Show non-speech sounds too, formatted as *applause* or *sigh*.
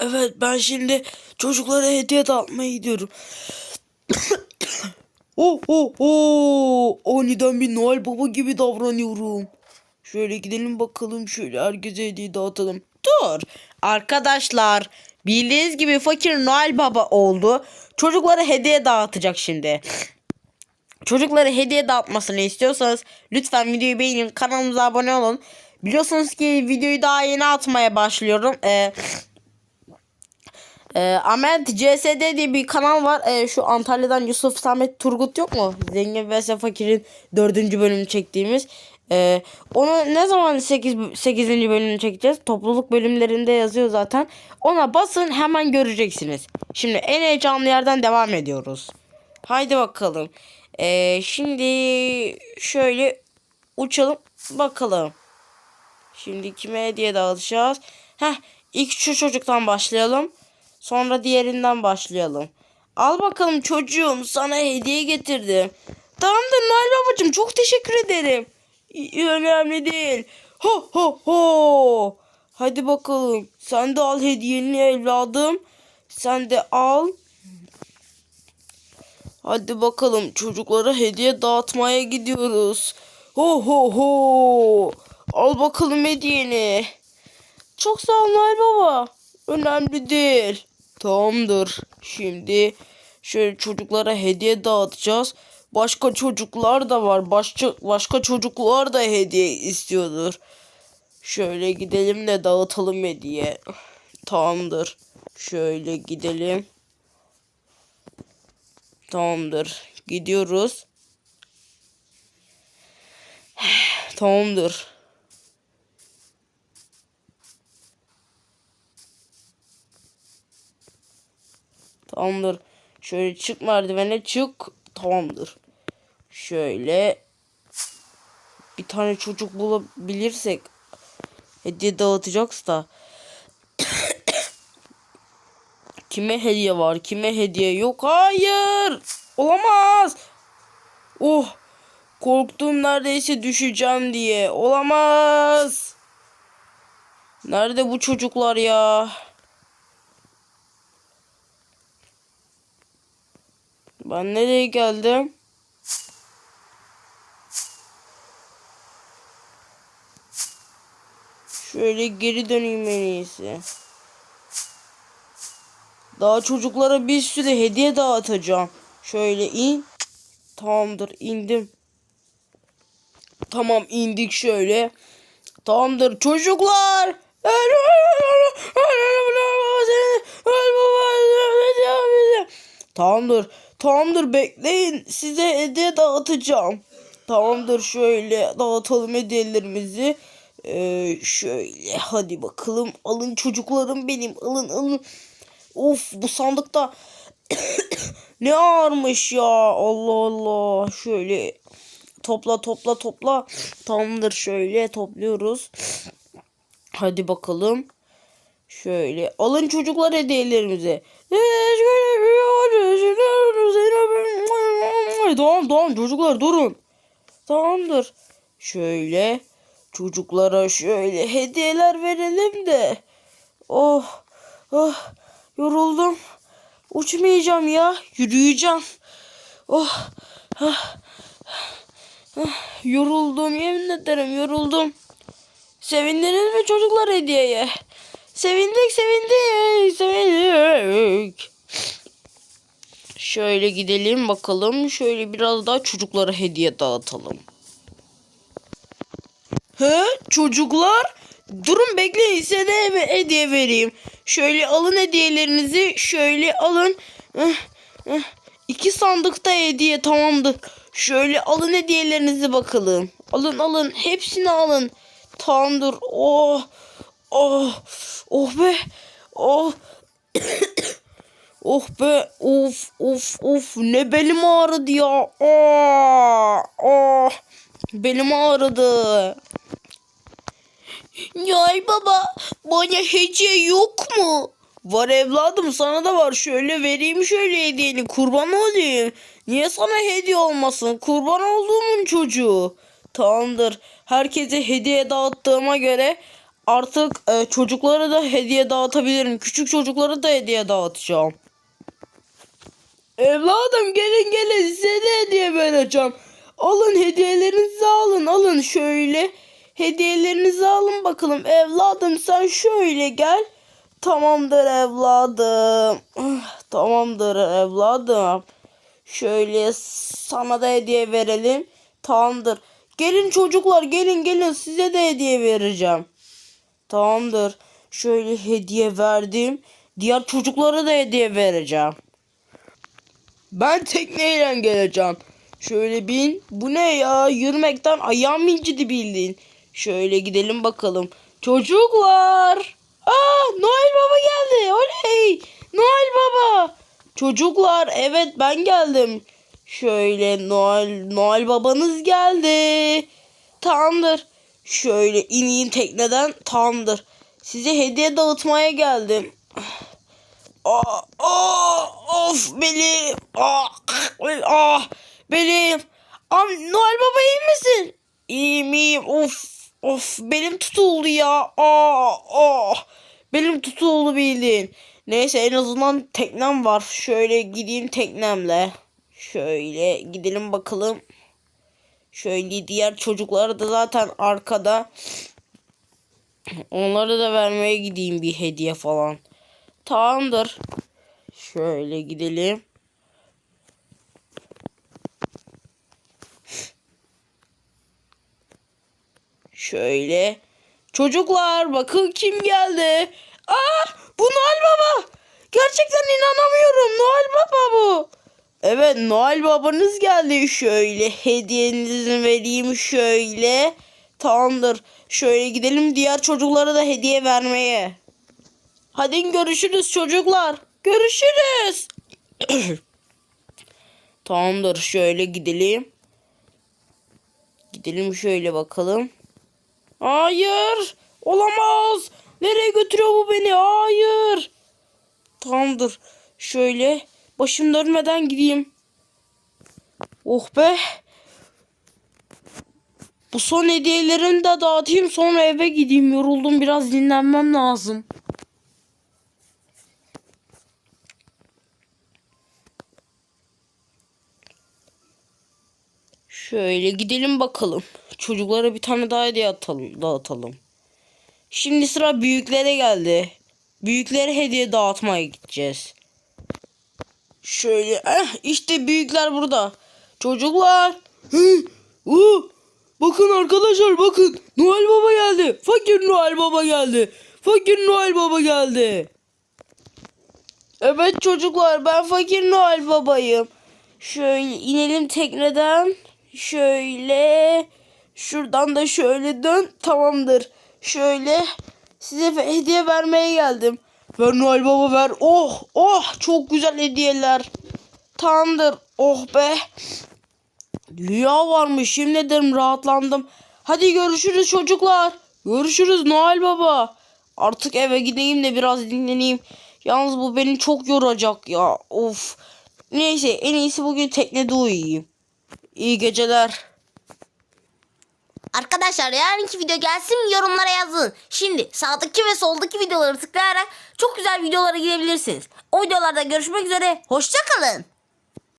Evet ben şimdi çocuklara hediye dağıtmaya gidiyorum. *coughs* oh oh oh. Aniden bir Noel Baba gibi davranıyorum. Şöyle gidelim bakalım şöyle herkese hediye dağıtalım. Dur. Arkadaşlar bildiğiniz gibi fakir Noel Baba oldu. Çocuklara hediye dağıtacak şimdi. Çocuklara hediye dağıtmasını istiyorsanız lütfen videoyu beğenin kanalımıza abone olun. Biliyorsunuz ki videoyu daha yeni atmaya başlıyorum. Ee, e, Ahmet CSD diye bir kanal var. Ee, şu Antalya'dan Yusuf Samet Turgut yok mu? Zengin vs Fakir'in dördüncü bölümünü çektiğimiz. Ee, onu ne zaman 8. 8. bölümünü çekeceğiz? Topluluk bölümlerinde yazıyor zaten. Ona basın hemen göreceksiniz. Şimdi en heyecanlı yerden devam ediyoruz. Haydi bakalım. Ee, şimdi şöyle uçalım bakalım. Şimdi kime hediye dağıtacağız? Heh, ilk şu çocuktan başlayalım. Sonra diğerinden başlayalım. Al bakalım çocuğum sana hediye getirdim. Tamamdır Noel babacığım çok teşekkür ederim. Önemli değil. Ho ho ho. Hadi bakalım sen de al hediyeni evladım. Sen de al. Hadi bakalım çocuklara hediye dağıtmaya gidiyoruz. Ho ho ho. Al bakalım hediyeni. Çok sağ ol Noel Baba. Önemli değil. Tamamdır. Şimdi şöyle çocuklara hediye dağıtacağız. Başka çocuklar da var. Başka, başka çocuklar da hediye istiyordur. Şöyle gidelim de dağıtalım hediye. Tamamdır. Şöyle gidelim. Tamamdır. Gidiyoruz. *sighs* Tamamdır. Tamamdır. Şöyle çık merdivene çık. Tamamdır. Şöyle bir tane çocuk bulabilirsek hediye dağıtacağız da *coughs* kime hediye var kime hediye yok hayır olamaz oh korktum neredeyse düşeceğim diye olamaz nerede bu çocuklar ya Ben nereye geldim? Şöyle geri döneyim en iyisi. Daha çocuklara bir sürü hediye dağıtacağım. Şöyle in. Tamamdır indim. Tamam indik şöyle. Tamamdır çocuklar. Tamamdır. Tamamdır bekleyin. Size hediye dağıtacağım. Tamamdır şöyle dağıtalım hediyelerimizi. Ee, şöyle hadi bakalım. Alın çocuklarım benim. Alın alın. Of bu sandıkta *coughs* ne ağırmış ya. Allah Allah. Şöyle topla topla topla. Tamamdır şöyle topluyoruz. Hadi bakalım. Şöyle alın çocuklar hediyelerimizi. Tamam tamam çocuklar durun. Tamamdır. Şöyle çocuklara şöyle hediyeler verelim de. Oh oh yoruldum. Uçmayacağım ya yürüyeceğim. Oh ah, ah, yoruldum yemin ederim yoruldum. Sevindiniz mi çocuklar hediyeye? Sevindik sevindik sevindik. Şöyle gidelim bakalım. Şöyle biraz daha çocuklara hediye dağıtalım. He çocuklar? Durun bekleyin size de hediye vereyim. Şöyle alın hediyelerinizi. Şöyle alın. İki sandıkta hediye tamamdır. Şöyle alın hediyelerinizi bakalım. Alın alın. Hepsini alın. Tamamdır. Oh. Oh. Oh be. Oh. *coughs* oh be. Of of of. Ne belim ağrıdı ya. Oh. Oh. Belim ağrıdı. Noel baba bana hediye yok mu? Var evladım sana da var. Şöyle vereyim şöyle hediyeni. Kurban olayım. Niye sana hediye olmasın? Kurban olduğumun çocuğu. Tamamdır. Herkese hediye dağıttığıma göre artık e, çocuklara da hediye dağıtabilirim. Küçük çocuklara da hediye dağıtacağım. Evladım gelin gelin size de hediye vereceğim. Alın hediyelerinizi alın alın şöyle. Hediyelerinizi alın bakalım. Evladım sen şöyle gel. Tamamdır evladım. Ah, Tamamdır evladım. Şöyle sana da hediye verelim. Tamamdır. Gelin çocuklar gelin gelin size de hediye vereceğim. Tamamdır. Şöyle hediye verdim. Diğer çocuklara da hediye vereceğim. Ben tekneyle geleceğim. Şöyle bin. Bu ne ya? Yürümekten ayağım incidi bildin. Şöyle gidelim bakalım. Çocuklar. Aa Noel Baba geldi. Oley. Noel Baba. Çocuklar evet ben geldim. Şöyle Noel Noel babanız geldi. Tamamdır. Şöyle ineyim tekneden. Tamamdır. Size hediye dağıtmaya geldim. Ah, ah, of belim. Ah, ah, belim. Am, Noel Baba iyi misin? İyiyim iyiyim. Of, of belim tutuldu ya. Ah, ah. Belim tutuldu bildin. Neyse en azından teknem var. Şöyle gideyim teknemle. Şöyle gidelim bakalım. Şöyle diğer çocuklar da zaten arkada. Onlara da vermeye gideyim bir hediye falan. Tamamdır. Şöyle gidelim. Şöyle. Çocuklar bakın kim geldi. Aa bu Noel Baba. Gerçekten inanamıyorum. Noel Baba bu. Evet Noel babanız geldi. Şöyle hediyenizi vereyim şöyle. Tamamdır. Şöyle gidelim diğer çocuklara da hediye vermeye. Hadi görüşürüz çocuklar. Görüşürüz. *coughs* Tamamdır şöyle gidelim. Gidelim şöyle bakalım. Hayır. Olamaz. Nereye götürüyor bu beni? Hayır. Tamamdır. Şöyle başım dönmeden gideyim. Oh be. Bu son hediyelerini de dağıtayım sonra eve gideyim. Yoruldum biraz dinlenmem lazım. Şöyle gidelim bakalım. Çocuklara bir tane daha hediye atalım, dağıtalım. Şimdi sıra büyüklere geldi. Büyüklere hediye dağıtmaya gideceğiz. Şöyle eh, işte büyükler burada. Çocuklar. Hı, uh, bakın arkadaşlar bakın. Noel Baba geldi. Fakir Noel Baba geldi. Fakir Noel Baba geldi. Evet çocuklar ben Fakir Noel Baba'yım. Şöyle inelim tekneden. Şöyle. Şuradan da şöyle dön. Tamamdır. Şöyle. Size hediye vermeye geldim. Ver Noel Baba ver. Oh oh çok güzel hediyeler. Tamamdır. Oh be. Rüya varmış. Yemin ederim rahatlandım. Hadi görüşürüz çocuklar. Görüşürüz Noel Baba. Artık eve gideyim de biraz dinleneyim. Yalnız bu beni çok yoracak ya. Of. Neyse en iyisi bugün teknede uyuyayım. İyi geceler. Arkadaşlar yarınki video gelsin yorumlara yazın. Şimdi sağdaki ve soldaki videoları tıklayarak çok güzel videolara gidebilirsiniz. O videolarda görüşmek üzere. Hoşçakalın.